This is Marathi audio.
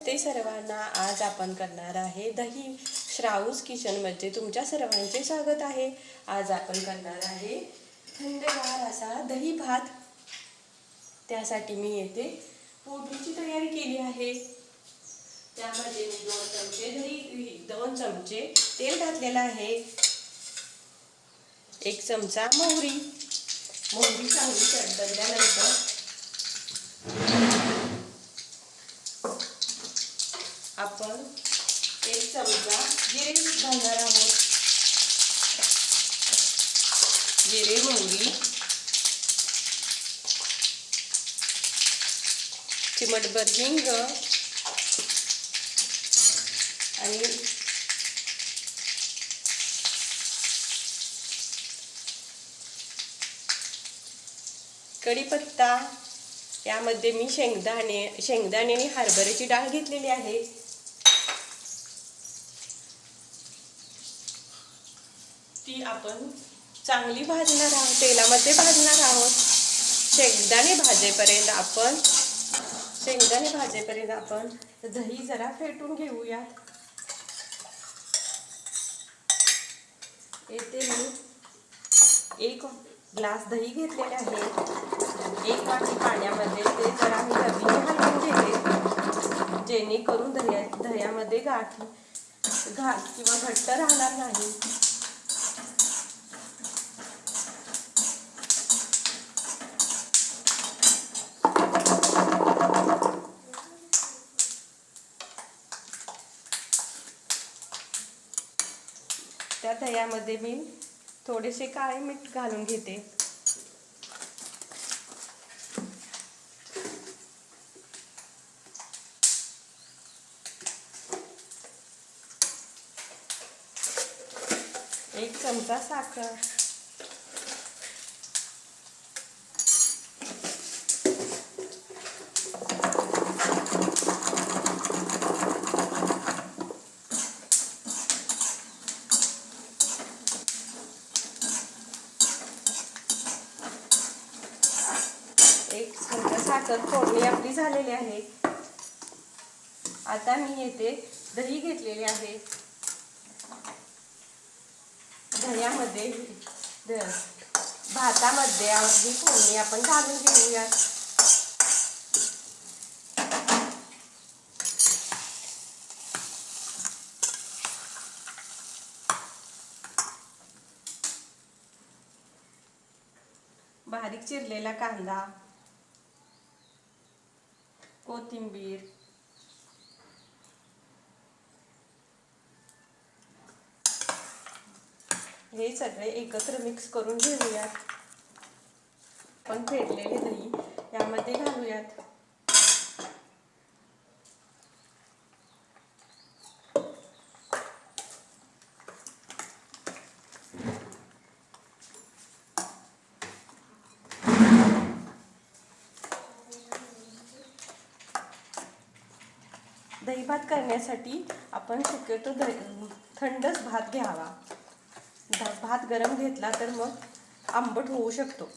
ते सर्वांना आज आपण करणार आहे दही श्राऊस किचनमध्ये तुमच्या सर्वांचे स्वागत आहे. आज आपण करणार आहे थंडगार असा दही भात. त्यासाठी मी येथे पोटीची तयारी केली आहे. त्यामध्ये मी दोन चमचे दही दोन चमचे तेल घातलेलं आहे. एक चमचा मोहरी. मोहरी चांगली तडतडल्यानंतर आपण एक चमचा जिरे घालणार आहोत. जिरे मोहरी. चिमटभर हिंग आणि कढीपत्ता. यामध्ये मी शेंगदाणे शेंगदाणे आणि हरभऱ्याची डाळ घेतलेली आहे. ती आपण चांगली भाजणार आहोत तेलामध्ये भाजणार आहोत. शेंगदाणे भाजेपर्यंत आपण शेंगदाणे भाजेपर्यंत आपण दही जरा फेटून घेऊयात. येथे मी. एक ग्लास दही घेतलेले आहे. एक वाटी पाण्यामध्ये ते जरा मी रवीने हलवून घेते. जेणेकरून दह्या दह्यामध्ये गाठी घाट किंवा घट्ट राहणार नाही. त्या दह्यामध्ये मी थोडेसे काळे मीठ घालून घेते. एक चमचा साखर एक चमचा साखर फोडणी आपली झालेली आहे. आता मी येथे दही घेतलेले आहे. दह्यामध्ये भातामध्ये आपली फोडणी आपण घालून घेऊया. बारीक चिरलेला कांदा. कोथिंबीर. हे सगळे एकत्र मिक्स करून घेऊयात. पण फेटलेले दही यामध्ये घालूयात. दही भात करण्यासाठी आपण शक्यतो दही थंडच भात घ्यावा. भात गरम घेतला तर मग आंबट होऊ शकतो.